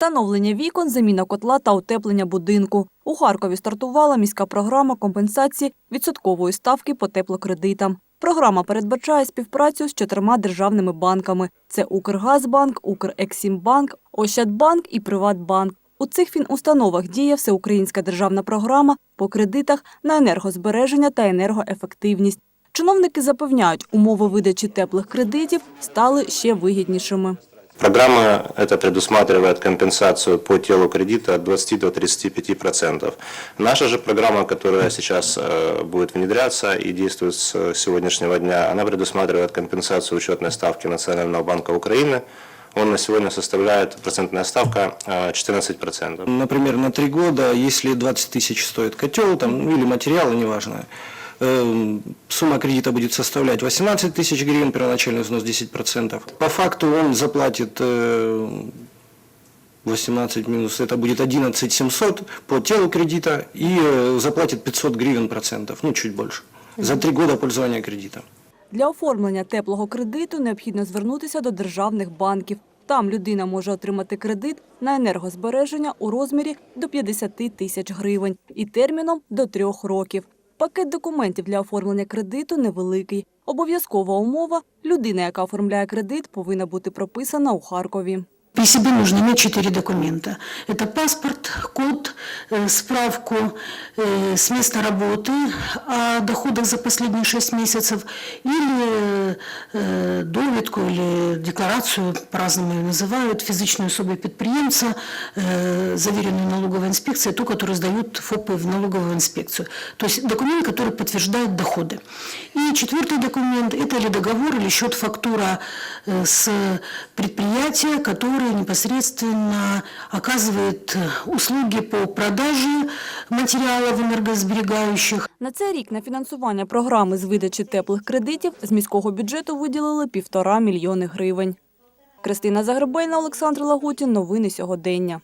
Встановлення вікон, заміна котла та утеплення будинку. У Харкові стартувала міська програма компенсації відсоткової ставки по теплокредитам. Програма передбачає співпрацю з чотирма державними банками: це Укргазбанк, Укрексімбанк, Ощадбанк і Приватбанк. У цих фінустановах діє всеукраїнська державна програма по кредитах на енергозбереження та енергоефективність. Чиновники запевняють, умови видачі теплих кредитів стали ще вигіднішими. Программа эта предусматривает компенсацию по телу кредита от 20 до 35 процентов. Наша же программа, которая сейчас э, будет внедряться и действует с э, сегодняшнего дня, она предусматривает компенсацию учетной ставки Национального банка Украины. Он на сегодня составляет процентная ставка э, 14 процентов. Например, на три года, если 20 тысяч стоит котел там, ну, или материалы, неважно, э, сумма кредита будет составлять 18 тысяч гривен, первоначальный взнос 10%. По факту он заплатит э, 18 минус, это будет 11 700 по телу кредита и э, заплатит 500 гривен процентов, ну чуть больше, за три года пользования кредитом. Для оформлення теплого кредиту необхідно звернутися до державних банків. Там людина може отримати кредит на енергозбереження у розмірі до 50 тисяч гривень і терміном до трьох років. Пакет документів для оформлення кредиту невеликий. Обов'язкова умова – людина, яка оформляє кредит, повинна бути прописана у Харкові. При себе нужно иметь четыре документа. Это паспорт, код, э, справку э, с места работы о доходах за последние шесть месяцев или э, довідку или декларацию, по-разному ее называют, физичной особи підприемца, э, заверенную налоговой инспекцией, ту, которую сдают ФОПы в налоговую инспекцию. То есть документ, который подтверждает доходы. И четвертый документ – это или договор, или счет-фактура э, с предприятия, которое непосредственно оказывает э, услуги по продаже материалов энергосберегающих, На цей рік на фінансування програми з видачі теплих кредитів з міського бюджету виділили півтора мільйони гривень. Кристина Загребельна, Олександр Лагутін. Новини сьогодення.